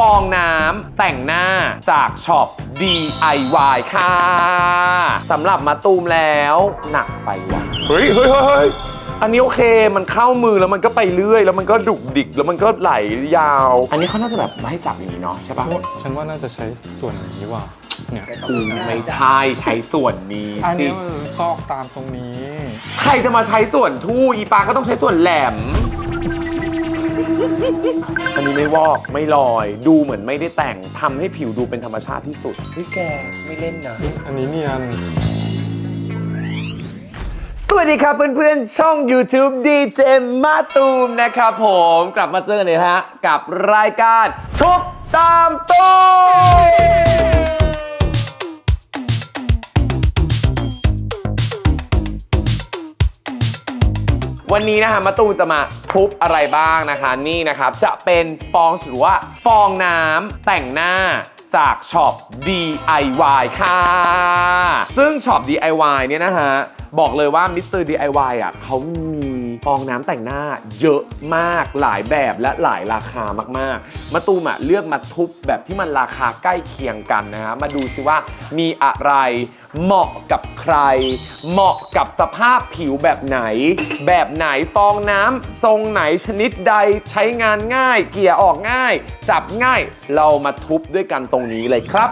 ฟองน้ำแต่งหน้าจากช็อป DIY ค่ะสำหรับมาตูมแล้วหนักไปว่ะเฮ้ยเฮ้ยเฮ้ยเฮ้ยอันนี้โอเค มันเข้ามือแล้วมันก็ไปเรื่อย แล้วมันก็ดุกดิก แล้วมันก็ไหลยาว อันนี้เขาน่าจะแบบไม่ให้จับอย่างนี้เนาะใช่ปะฉันว่าน่าจะใช้ส่วนนี้ว่ะเนี่ยอืมไม่ใช่ใช้ส่วนนี้อันสินี้มันซอกตามตรงนี้ ใครจะมาใช้ส่วนทู่อีปาก็ต้องใช้ส่วนแหลม อันนี้ไม่วอกไม่ลอย ดูเหมือนไม่ได้แต่งทำให้ผิวดูเป็นธรรมชาติที่สุดเฮ้ยแกไม่เล่นนะ อันนี้เนียน สวัสดีครับเพื่อนๆ ช่อง YouTube DJ มาตูมนะครับผมกลับมาเจอกันเลยฮะ กับรายการชุบตามตูม วันนี้นะคะมาตูมจะมาทุบอะไรบ้างนะคะนี่นะครับจะเป็นฟองหรือว่าฟองน้ำแต่งหน้าจากช็อป DIY ค่ะ ซึ่งช็อป DIY เนี่ยนะฮะ บอกเลยว่ามิสเตอร์ DIY อะเขามี ฟองน้ำแต่งหน้าเยอะมากหลายแบบและหลายราคามากๆ มาตูมอะเลือกมาทุบแบบที่มันราคาใกล้เคียงกันนะฮะมาดูซิว่ามีอะไรเหมาะกับใคร เหมาะกับสภาพผิวแบบไหน แบบไหนฟองน้ำทรงไหนชนิดใดใช้งานง่าย เกลี่ยออกง่าย จับง่าย เรามาทุบด้วยกันตรงนี้เลยครับ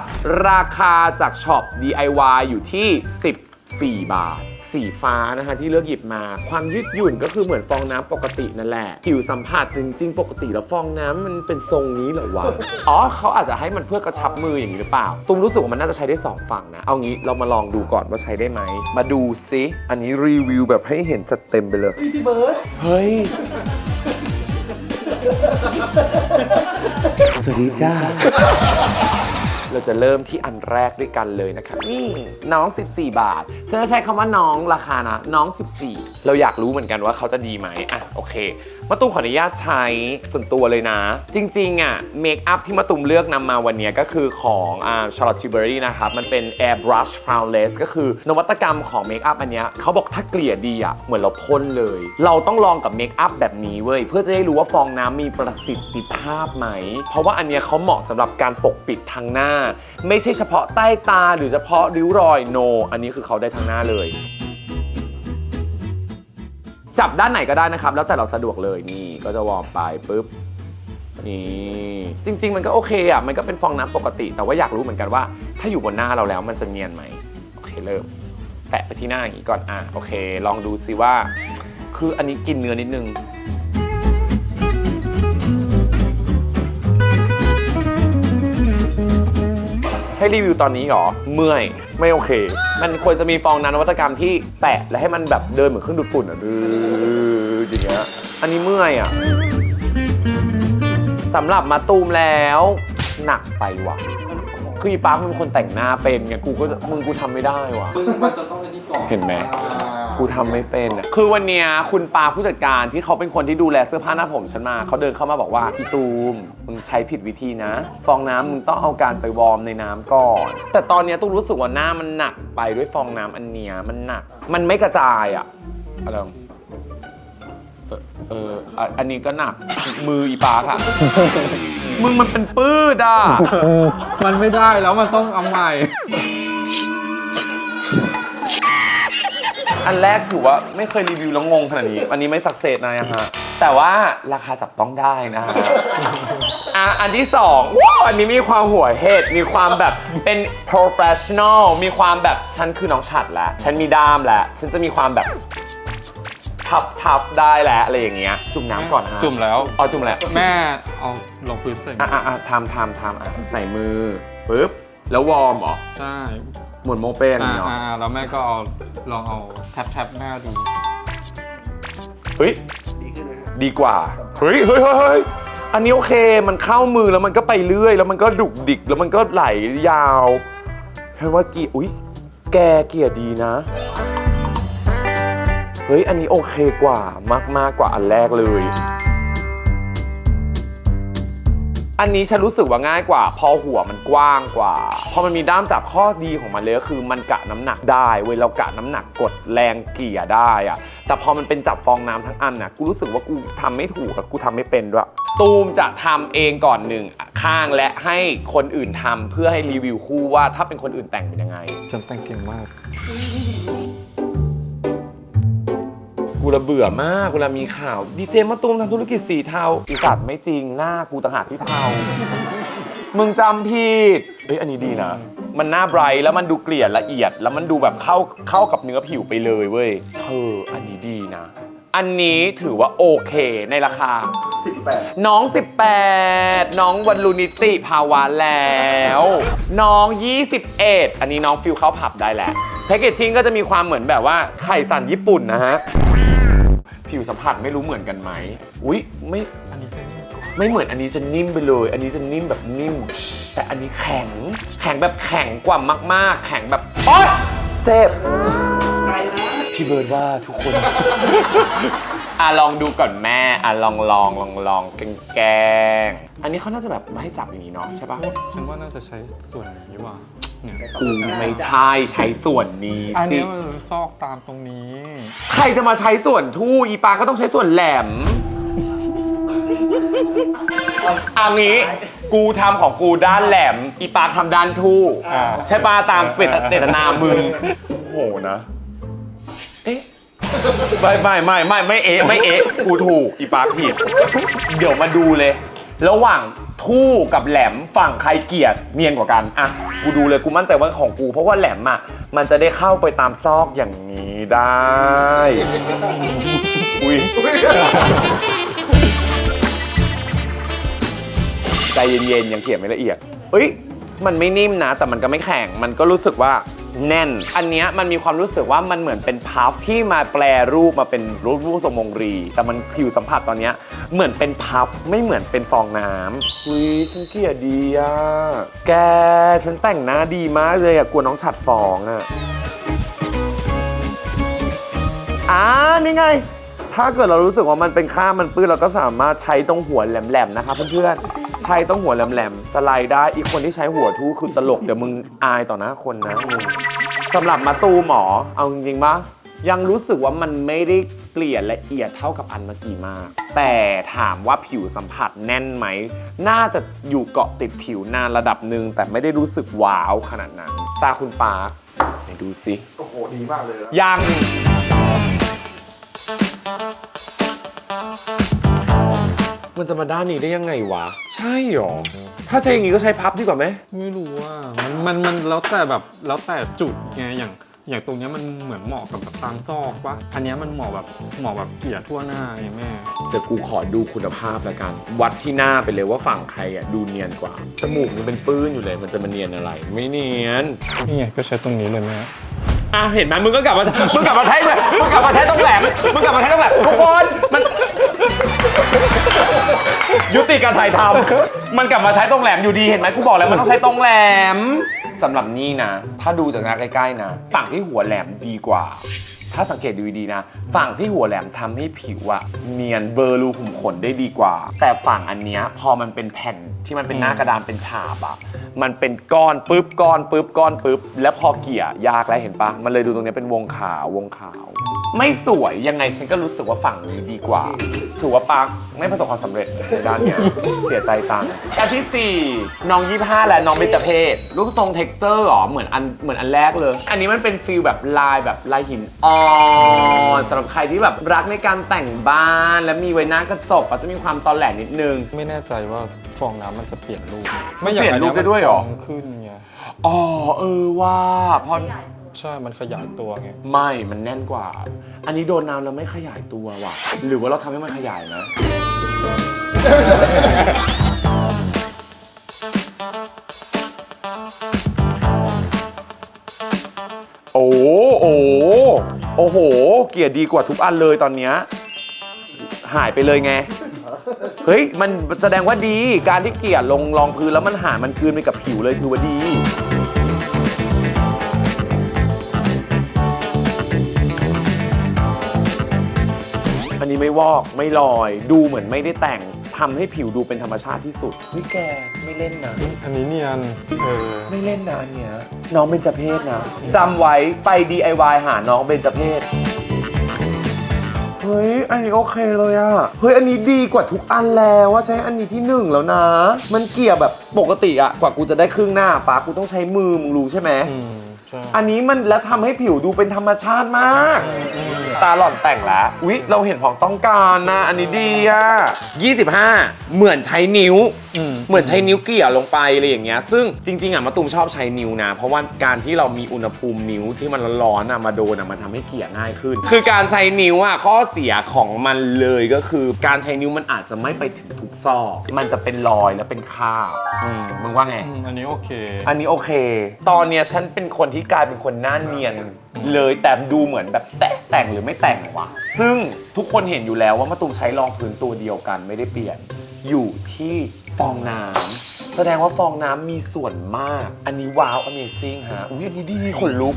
ราคาจากช็อป DIY อยู่ที่ 14 บาท สีฟ้านะคะที่เลือกหยิบมา ความยืดหยุ่นก็คือเหมือนฟองน้ำปกตินั่นแหละผิวสัมผัสจริงๆ ปกติแล้วฟองน้ำมันเป็นทรงนี้เหรอวะ อ๋อเขาอาจจะให้มันเพื่อกระชับมืออย่างนี้หรือเปล่า ตุ้มรู้สึกว่ามันน่าจะใช้ได้สองฝั่งนะ เอางี้เรามาลองดูก่อนว่าใช้ได้ไหม มาดูซิอันนี้รีวิวแบบให้เห็นจัดเต็มไปเลย พี่เบิร์ดเฮ้ย สวัสดีจ้า เราจะเริ่มที่อันแรกด้วยกันเลยนะครับนี่น้อง 14 บาทฉันจะใช้คำว่าน้องราคานะ น้อง 14 เราอยากรู้เหมือนกันว่าเขาจะดีไหมอะโอเคมาตุ้มขออนุญาตใช้ส่วนตัวเลยนะ จริงๆอะเมคอัพที่มาตุ้มเลือกนำมาวันนี้ก็คือของอ่า Charlotte Tilbury นะครับ มันเป็น Airbrush Flawless ก็คือนวัตกรรมของเมคอัพอันเนี้ยเขาบอกถ้าเกลี่ยดีอะเหมือนเราพ่นเลย เราต้องลองกับเมคอัพแบบนี้เว้ย เพื่อจะได้รู้ว่าฟองน้ำมีประสิทธิภาพไหม เพราะว่าอันเนี้ยเขาเหมาะสำหรับการปกปิดทางหน้าไม่ใช่เฉพาะใต้ตาหรือเฉพาะริ้วรอยโน อันนี้คือเขาได้ทั้งหน้าเลย จับด้านไหนก็ได้นะครับ แล้วแต่เราสะดวกเลยนี่ก็จะวอร์มไปปุ๊บนี่จริง ๆ มันก็โอเคอะมันก็เป็นฟองน้ำปกติ แต่ว่าอยากรู้เหมือนกันว่า ถ้าอยู่บนหน้าเราแล้วมันจะเนียนไหมโอเคเริ่มแตะไปที่หน้าอย่างนี้ก่อนอะโอเค ลองดูซิว่า คืออันนี้กินเนื้อนิดนึง ให้รีวิวตอนนี้เหรอ เมื่อย ไม่โอเค มันควรจะมีฟองน้ำนวัตกรรมที่แตะและให้มันแบบเดินเหมือนเครื่องดูดฝุ่นอะดื้ออย่างเงี้ย อันนี้เมื่อยอะสำหรับมาตูมแล้ว หนักไปว่ะ คืออีปาร์คมันเป็นคนแต่งหน้าเป็นไง กูก็จะมึงกูทำไม่ได้ว่ะ มึงมันจะต้องอันนี้ก่อน เห็นไหม กูทำไม่เป็นอะคือวันเนี้ยคุณปาผู้จัดการที่เขาเป็นคนที่ดูแลเสื้อผ้าหน้าผมฉันมาเขาเดินเข้ามาบอกว่าพี่ตูมมึงใช้ผิดวิธีนะ ฟองน้ำมึงต้องเอาการไปวอร์มในน้ำก่อน แต่ตอนเนี้ยตุ้มรู้สึกว่าหน้ามันหนักไปด้วยฟองน้ำอันเนี้ยมันหนัก มันไม่กระจายอะอะไรวะเออเอออะอันนี้ก็หนักมืออีปาค่ะ มึงมันเป็นปื้ดอะ มันไม่ได้แล้วมันต้องเอาใหม่ อันแรกถือว่าไม่เคยรีวิวแล้วงงขนาดนี้ อันนี้ไม่สักเซสนะฮะ แต่ว่าราคาจับต้องได้นะฮะอะอันที่สองว้าวอันนี้มีความหัวเห็ดมีความแบบเป็น professional มีความแบบฉันคือน้องฉัดแล้วฉันมีด้ามแล้วฉันจะมีความแบบทับทับได้แล้วอะไรอย่างเงี้ย จุ่มน้ำก่อนฮะจุ่มแล้ว อ๋อจุ่มแล้วแม่เอาลงพื้นใส่อะอะอะทำทำทำอะใส่มือปึ๊บแล้ววอร์มเหรอ ใช่ เหมือนโมเป็นอ่าเหรออ่าแล้วแม่ก็เอาลองเอาแท็บแท็บหน้าดูเฮ้ยดีกว่า เฮ้ยเฮ้ยเฮ้ยเฮ้ยอันนี้โอเค มันเข้ามือแล้วมันก็ไปเรื่อย แล้วมันก็ดุกดิก แล้วมันก็ไหลยาวเห็นว่าเกียร์อุ้ยแกเกียร์ดีนะ เฮ้ย อันนี้โอเคกว่ามากมากๆกว่าอันแรกเลย อันนี้ฉันรู้สึกว่าง่ายกว่า พอหัวมันกว้างกว่า พอมันมีด้ามจับข้อดีของมันเลยก็คือมันกะน้ำหนักได้เว้ยเรากะน้ำหนักกดแรงเกี่ยได้อะแต่พอมันเป็นจับฟองน้ำทั้งอันน่ะกูรู้สึกว่ากูทำไม่ถูกอะกูทำไม่เป็นด้วย ตูมจะทำเองก่อนหนึ่งข้างและให้คนอื่นทำเพื่อให้รีวิวคู่ว่าถ้าเป็นคนอื่นแต่งเป็นยังไง ฉันแต่งเก่งมาก กูระเบื่อมากเวลามีข่าวดีเจมาตูมทำธุรกิจสีเทาอีสัตว์ไม่จริงหน้ากูต่างหากที่เทามึงจำผิดเอ้ยอันนี้ดีนะ มันหน้าไบรท์แล้วมันดูเกลี่ยละเอียด แล้วมันดูแบบเข้าเข้ากับเนื้อผิวไปเลยเว้ยเธออันนี้ดีนะ อันนี้ถือว่าโอเคในราคา 18 น้อง 18 น้องวันลุนิติภาวะแล้ว น้อง 21 อันนี้น้องฟิลเข้าผับได้แหละแพคเกจจิ้งก็จะมีความเหมือนแบบว่าไข่สันญี่ปุ่นนะฮะ ผิวสัมผัสไม่รู้เหมือนกันไหมอุ๊ยไม่อันนี้จะนิ่มกว่าไม่เหมือนอันนี้จะนิ่มไปเลย อันนี้จะนิ่มแบบนิ่ม แต่อันนี้แข็ง แข็งแบบแข็งกว่ามาก ๆ แข็งแบบโอ๊ยเจ็บไกลนะพี่เบิร์ดว่าทุกคน อะลองดูก่อนแม่อะลองลองลองลองแกงแกงอันนี้เขาน่าจะแบบไม่ให้จับอย่างนี้เนาะใช่ปะฉันว่าน่าจะใช้ส่วนนี้ว่ะเนี่ยกูไม่ใช่ใช้ส่วนนี้อันสินี้มันซอกตามตรงนี้ ใครจะมาใช้ส่วนทู่อีปาก็ต้องใช้ส่วนแหลมเอันนี้กูทำของกูด้านแหลม อีปาทำด้านทู่อ่า ใช่ปาตามเปเจตนามึงโอ้โหนะ เอ๊ะ ไม่ไม่ไม่ไม่ไม่เอ๊ะไม่เอ๊ะกูถูกอีปาผิด เดี๋ยวมาดูเลย ระหว่างทู่กับแหลมฝั่งใครเกลียดเนียนกว่ากันอะกูดูเลยกูมั่นใจว่าของกู เพราะว่าแหลมอะมันจะได้เข้าไปตามซอกอย่างนี้ได้ อุ้ยใจเย็นๆยังเขียนไม่ละเอียดเอ้ยมันไม่นิ่มนะ แต่มันก็ไม่แข็งมันก็รู้สึกว่า แน่น อันเนี้ยมันมีความรู้สึกว่ามันเหมือนเป็นพัฟที่มาแปลรูปมาเป็นรูปรูปทรงมงรี แต่มันผิวสัมผัสตอนเนี้ยเหมือนเป็นพัฟไม่เหมือนเป็นฟองน้ำอุ้ยฉันเกลียดดีอะแกฉันแต่งหน้าดีมากเลยอะกลัวน้องฉัดฟองอะอ่านี่ไง ถ้าเกิดเรารู้สึกว่ามันเป็นข้ามมันปื้นเราก็สามารถใช้ตรงหัวแหลมๆนะคะเพื่อนๆ ใช้ตรงหัวแหลมๆ สไลด์ได้ อีกคนที่ใช้หัวทู่คือตลก เดี๋ยวมึงอายต่อหน้าคนนะมึงสำหรับมาตูหมอ เอาจริงๆปะยังรู้สึกว่ามันไม่ได้เกลี่ยละเอียดเท่ากับอันเมื่อกี้มาก แต่ถามว่าผิวสัมผัสแน่นไหม น่าจะอยู่เกาะติดผิวนานระดับหนึ่งแต่ไม่ได้รู้สึกว้าวขนาดนั้น ตาคุณปาร์คไหนดูสิ โอ้โห ดีมากเลยนะ ยัง มันจะมาด้านนี้ได้ยังไงวะ ใช่หรอ ถ้าใช้อย่างงี้ก็ใช้พับดีกว่าไหม ไม่รู้ว่ามันมันมันแล้วแต่แบบแล้วแต่จุดไงอย่างอย่างตรงเนี้ยมันเหมือนเหมาะกับแบบตามซอกปะอันเนี้ยมันเหมาะแบบเหมาะแบบเกลี่ยทั่วหน้าไงแม่ เดี๋ยวกูขอดูคุณภาพแล้วกัน วัดที่หน้าไปเลยว่าฝั่งใครอะดูเนียนกว่า จมูกนี่เป็นปื้นอยู่เลย มันจะมาเนียนอะไร ไม่เนียน นี่ไงก็ใช้ตรงนี้เลยแม่ อะเห็นไหมมึงก็กลับมามึงกลับมาใช้เลยมึงกลับมาใช้ตรงแหลมมึงกลับมาใช้ตรงแหลมทุกคนมัน ยุติการถ่ายทำมันกลับมาใช้ตรงแหลมอยู่ดีเห็นไหมกูบอกแล้วมันต้องใช้ตรงแหลมสำหรับนี่นะ ถ้าดูจากหน้าใกล้ๆนะฝั่งที่หัวแหลมดีกว่า ถ้าสังเกตดูดีๆนะ ฝั่งที่หัวแหลมทำให้ผิวอะเนียนเบลอรูขุมขนได้ดีกว่า แต่ฝั่งอันเนี้ยพอมันเป็นแผ่นที่มันเป็นหน้ากระดานเป็นฉาบอะมันเป็นก้อนปุ๊บก้อนปุ๊บก้อนปุ๊บแล้วพอเกี่ยยากแล้วเห็นปะมันเลยดูตรงเนี้ยเป็นวงขาววงขาว ไม่สวยยังไงฉันก็รู้สึกว่าฝั่งนี้ดีกว่า ถือว่าปาร์คไม่ประสบความสำเร็จในด้านเนี้ยเสียใจตังค์อันที่4น้อง25และน้องเบญจเพศรูปทรงเท็กเจอร์หรอเหมือนอันเหมือนอันแรกเลย อันนี้มันเป็นฟิลแบบลายแบบลายหินอ่อนสำหรับใครที่แบบรักในการแต่งบ้าน และมีไว้หน้ากระจกอาจจะมีความตอนแหลนิดนึง ไม่แน่ใจว่าฟองน้ำมันจะเปลี่ยนรูปเปลี่ยนรูปได้ด้วยเหรอฟงขึ้นไงอ๋อเออว่าพอใช่ มันขยายตัวไง ไม่ มันแน่นกว่า อันนี้โดนน้ำแล้วไม่ขยายตัวว่ะ หรือว่าเราทำให้มันขยายนะ โอ้โอ้ โอ้โห เกียร์ดีกว่าทุกอันเลยตอนเนี้ยหายไปเลยไง เฮ้ย มันแสดงว่าดี การที่เกียร์ลงรองพื้นแล้วมันหายมันคืนไปกับผิวเลยถือว่าดี อันนี้ไม่วอกไม่ลอย ดูเหมือนไม่ได้แต่ง ทำให้ผิวดูเป็นธรรมชาติที่สุดเฮ้ยแกไม่เล่นนะ อันนี้เนียนเออไม่เล่นนะอันเนี้ยน้องเบญจเพศนะจำไว้ไป DIY หาน้องเบญจเพศเฮ้ย อันนี้โอเคเลยอะเฮ้ย อันนี้ดีกว่าทุกอันแล้วว่าใช้อันนี้ที่หนึ่งแล้วนะ มันเกี่ยวแบบปกติอะกว่ากูจะได้ครึ่งหน้าปากูต้องใช้มือมึงรู้ใช่ไหม อืมใช่ อันนี้มันแล้วทำให้ผิวดูเป็นธรรมชาติมาก ตาหล่อนแต่งแล้วอุ๊ย เราเห็นของต้องการนะ อันนี้ดีอะ25 เหมือนใช้นิ้วอืมเหมือนใช้นิ้วเกี่ยลงไปอะไรอย่างเงี้ย ซึ่งจริง ๆอะมะตูมชอบใช้นิ้วนะ เพราะว่าการที่เรามีอุณหภูมินิ้วที่มันร้อนๆอะมาโดนอะมันทำให้เกี่ยง่ายขึ้น คือการใช้นิ้วอะข้อเสียของมันเลยก็คือ การใช้นิ้วมันอาจจะไม่ไปถึงทุกซอก มันจะเป็นรอยและเป็นคราบอืมมึงว่าไงอืมอันนี้โอเค อันนี้โอเค ตอนเนี้ยฉันเป็นคนที่กลายเป็นคนหน้าเนียนเลยแต่ดูเหมือนแบบแตะแต่งหรือไม่แต่งวะซึ่งทุกคนเห็นอยู่แล้วว่ามะตูมใช้รองพื้นตัวเดียวกันไม่ได้เปลี่ยน อยู่ที่ฟองน้ำแสดงว่าฟองน้ำมีส่วนมาก อันนี้ว้าว Amazing ฮะ อุ้ยอันนี้ดีขนลุก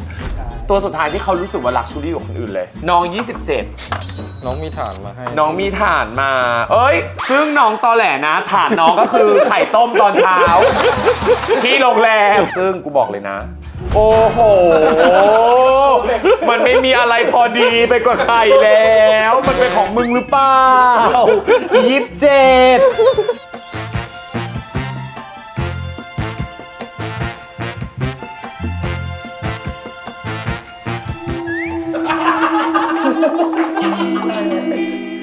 ตัวสุดท้ายที่เขารู้สึกว่าลักชูรี่กว่าคนอื่นเลย น้อง 27 น้องมีฐานมาให้น้องมีฐานมา เอ้ย ซึ่งน้องตอแหลนะฐานน้องก็คือ ไข่ต้มตอนเช้า ที่โรงแรม ซึ่งกูบอกเลยนะ โอ้โห มันไม่มีอะไรพอดีไปกว่าไข่แล้ว มันเป็นของมึงหรือเปล่ายี่สิบเจ็ด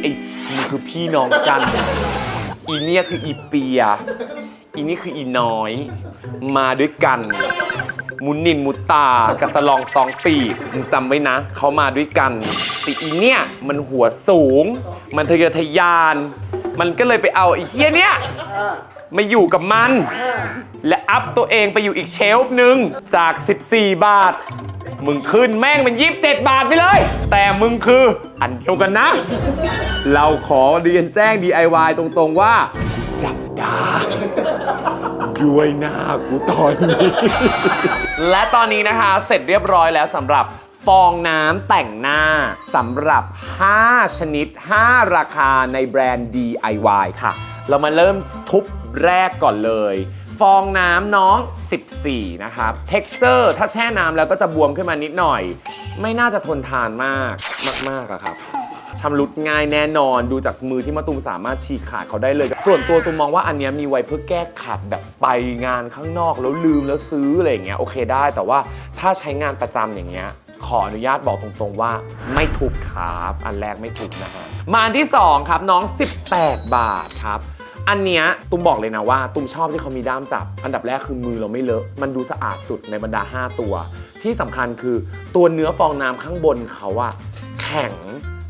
ไอ้มันคือพี่น้องกัน อีเนี่ยคืออีเปีย อีนี่คืออีน้อย มาด้วยกัน มุนนินมุตตากับสลองสองปีกมึงจำไว้นะ เขามาด้วยกันแต่อีเนี่ยมันหัวสูง มันทะเยอทะยาน มันก็เลยไปเอาไอ้เฮียเนี่ยมาอยู่กับมัน และอัพตัวเองไปอยู่อีกเชลฟ์หนึ่งจาก 14 บาท มึงขึ้นแม่งเป็น27 บาทไปเลย แต่มึงคืออันเดียวกันนะ เราขอเรียนแจ้ง DIY ตรงๆว่าจับได้ ด้วยหน้ากูตอนนี้ และตอนนี้นะคะเสร็จเรียบร้อยแล้วสำหรับฟองน้ำแต่งหน้าสำหรับ 5 ชนิด 5 ราคาในแบรนด์ DIY ค่ะ เรามาเริ่มทุบแรกก่อนเลย ฟองน้ำน้อง 14 นะครับ texture ถ้าแช่น้ำแล้วก็จะบวมขึ้นมานิดหน่อย ไม่น่าจะทนทานมากมากๆอะครับ ชำรุดง่ายแน่นอน ดูจากมือที่มะตูมสามารถฉีกขาดเขาได้เลย ส่วนตัวตูมมองว่าอันเนี้ยมีไว้เพื่อแก้ขัดแบบไปงานข้างนอกแล้วลืมแล้วซื้ออะไรอย่างเงี้ยโอเคได้ แต่ว่าถ้าใช้งานประจำอย่างเงี้ยขออนุญาตบอกตรงๆว่า ไม่ถูกครับอันแรกไม่ถูกนะฮะมาอันที่สองครับน้อง 18 บาทครับ อันเนี้ยตุ้มบอกเลยนะว่า ตุ้มชอบที่เขามีด้ามจับ อันดับแรกคือมือเราไม่เลอะ มันดูสะอาดสุดในบรรดา 5 ตัว ที่สำคัญคือตัวเนื้อฟองน้ำข้างบนเขาอะแข็ง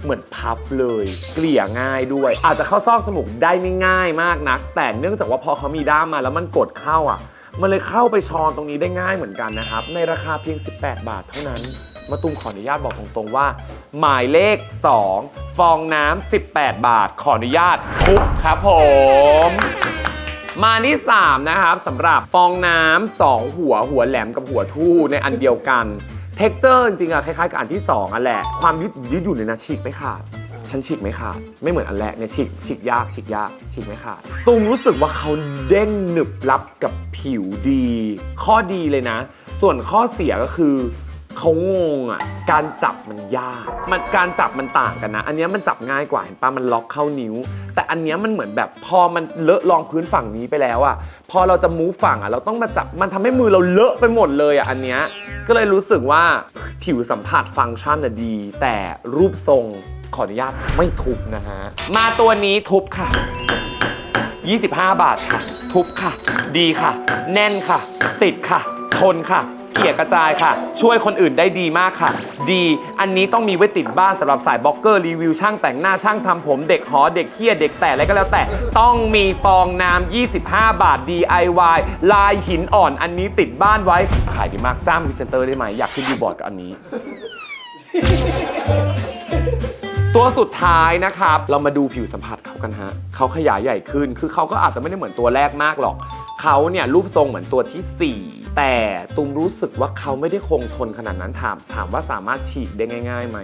เหมือนพัฟเลย เกลี่ยง่ายด้วย อาจจะเข้าซอกจมูกได้ไม่ง่ายมากนัก แต่เนื่องจากว่าพอเขามีด้ามมาแล้วมันกดเข้าอะ มันเลยเข้าไปชอนตรงนี้ได้ง่ายเหมือนกันนะครับ ในราคาเพียง 18 บาทเท่านั้น มาตุ้มขออนุญาตบอกตรงๆว่า หมายเลข 2 ฟองน้ำ18 บาท ขออนุญาตทุบครับผมมาที่ 3 นะครับสำหรับฟองน้ำสองหัวหัวแหลมกับหัวทู่ในอันเดียวกัน เท็กเจอร์จริงๆอะคล้ายๆกับอันที่2อะแหละ ความยืดยืดอยู่เลยนะฉีกไม่ขาด ฉันฉีกไม่ขาด ไม่เหมือนอันแรกเนี่ยฉีกฉีกยากฉีกยากฉีกไม่ขาดตุงรู้สึกว่าเขาเด้งหนึบรับกับผิวดี ข้อดีเลยนะ ส่วนข้อเสียก็คือ เขางงอะ การจับมันยาก มันการจับมันต่างกันนะ อันเนี้ยมันจับง่ายกว่าเห็นปะมันล็อกเข้านิ้ว แต่อันเนี้ยมันเหมือนแบบพอมันเลอะรองพื้นฝั่งนี้ไปแล้วอะ พอเราจะมูฟฝั่งอะเราต้องมาจับ มันทำให้มือเราเลอะไปหมดเลยอะอันเนี้ย ก็เลยรู้สึกว่าผิวสัมผัสฟังก์ชันอะดี แต่รูปทรงขออนุญาตไม่ทุบนะฮะ มาตัวนี้ทุบค่ะ 25 บาทค่ะ ทุบค่ะ ดีค่ะ แน่นค่ะ ติดค่ะ ทนค่ะ เกี่ยกระจายค่ะ ช่วยคนอื่นได้ดีมากค่ะ ดี อันนี้ต้องมีไว้ติดบ้านสำหรับสายบล็อกเกอร์รีวิวช่างแต่งหน้าช่างทำผมเด็กหอเด็กเคียเด็กแต่อะไรก็แล้วแต่ ต้องมีฟองน้ำ25 บาท DIY ลายหินอ่อนอันนี้ติดบ้านไว้ขายดีมากจ้างพรีเซนเตอร์ได้ไหมอยากขึ้นบิลบอร์ดกับอันนี้ ตัวสุดท้ายนะครับ เรามาดูผิวสัมผัสเขากันฮะเขาขยายใหญ่ขึ้น คือเขาก็อาจจะไม่ได้เหมือนตัวแรกมากหรอก เขาเนี่ยรูปทรงเหมือนตัวทีสี่4 แต่ตุมรู้สึกว่าเขาไม่ได้คงทนขนาดนั้นถามถามว่าสามารถฉีกได้ง่ายๆไหม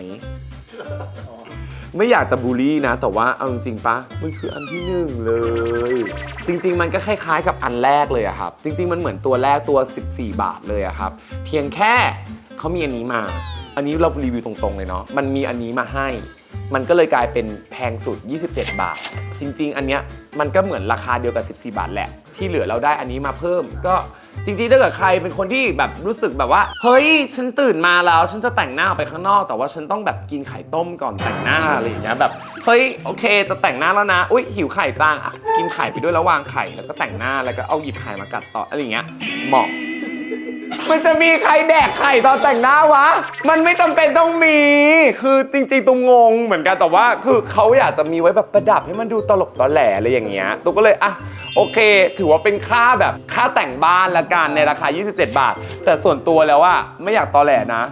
ไม่อยากจะบูลลี่นะ แต่ว่าเอาจริงๆปะมันคืออันที่หนึ่งเลย จริงๆ มันก็คล้ายๆ กับอันแรกเลยอะครับ จริง ๆ มันเหมือนตัวแรกตัว 14 บาทเลยอะครับ เพียงแค่เขามีอันนี้มา อันนี้เรารีวิวตรงๆเลยเนาะมันมีอันนี้มาให้ มันก็เลยกลายเป็นแพงสุด 27 บาท จริง ๆ อันเนี้ยมันก็เหมือนราคาเดียวกับ 14 บาทแหละ ที่เหลือเราได้อันนี้มาเพิ่มก็ จริงๆถ้าเกิดใครเป็นคนที่แบบรู้สึกแบบว่า เฮ้ย ฉันตื่นมาแล้ว ฉันจะแต่งหน้าออกไปข้างนอก แต่ว่าฉันต้องแบบกินไข่ต้มก่อนแต่งหน้าอะไรอย่างเงี้ยแบบเฮ้ยโอเค จะแต่งหน้าแล้วนะ อุ้ยหิวไข่จังอะกินไข่ไปด้วยแล้ววางไข่แล้วก็แต่งหน้าแล้วก็เอาหยิบไข่มากัดต่ออะไรอย่างเงี้ยเหมาะ มันจะมีใครแดกไข่ตอนแต่งหน้าวะ มันไม่จำเป็นต้องมี คือจริงๆ ตุ้มงงเหมือนกันแต่ว่า คือเขาอยากจะมีไว้แบบประดับให้มันดูตลกตอแหลอะไรอย่างเงี้ยตุ้มก็เลยอะ โอเค ถือว่าเป็นค่าแบบค่าแต่งบ้านละกันในราคา 27 บาท แต่ส่วนตัวแล้วว่าไม่อยากตอแหลนะ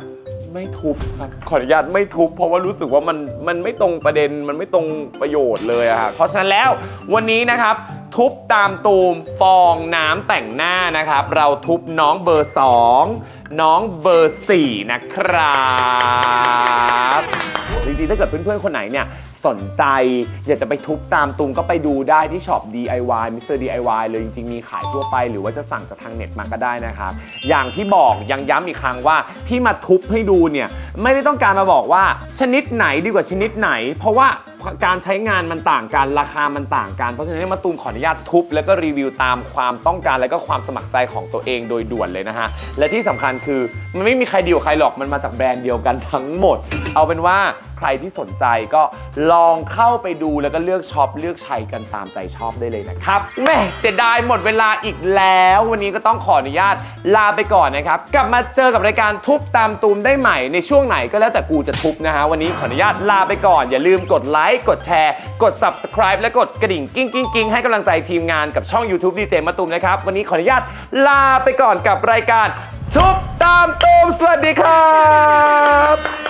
ไม่ทุบครับขออนุญาตไม่ทุบ เพราะว่ารู้สึกว่ามันมันไม่ตรงประเด็นมันไม่ตรงประโยชน์เลยอะครับเพราะฉะนั้นแล้ววันนี้นะครับ ทุบตามตูมฟองน้ำแต่งหน้านะครับ เราทุบน้องเบอร์ 2 น้องเบอร์ 4 นะครับจริงๆถ้าเกิดเพื่อนๆคนไหนเนี่ย สนใจ อยากจะไปทุบตามตูมก็ไปดูได้ที่ช็อป DIY Mr. DIY เลยจริงๆ มีขายทั่วไป หรือว่าจะสั่งจากทางเน็ตมาก็ได้นะครับอย่างที่บอกยังย้ำอีกครั้งว่าที่มาทุบให้ดูเนี่ยไม่ได้ต้องการมาบอกว่าชนิดไหนดีกว่าชนิดไหน เพราะว่าการใช้งานมันต่างกันราคามันต่างกัน เพราะฉะนั้นมาตูมขออนุญาตทุบ แล้วก็รีวิวตามความต้องการและก็ความสมัครใจของตัวเองโดยด่วนเลยนะฮะและที่สำคัญคือมันไม่มีใครดีกว่าใครหรอกมันมาจากแบรนด์เดียวกันทั้งหมด เอาเป็นว่าใครที่สนใจก็ลองเข้าไปดูแล้วก็เลือกช็อปเลือกใช้กันตามใจชอบได้เลยนะครับแม่เสียดายหมดเวลาอีกแล้ว วันนี้ก็ต้องขออนุญาตลาไปก่อนนะครับ กลับมาเจอกับรายการทุบตามตูมได้ใหม่ในช่วงไหนก็แล้วแต่กูจะทุบนะฮะวันนี้ขออนุญาตลาไปก่อน อย่าลืมกดไลค์กดแชร์ กด subscribe และกดกระดิ่งกิ้งกิ้งกิ้งให้กำลังใจทีมงานกับช่อง YouTube ดีเจมาตูมนะครับวันนี้ขออนุญาตลาไปก่อนกับรายการทุบตามตูมสวัสดีครับ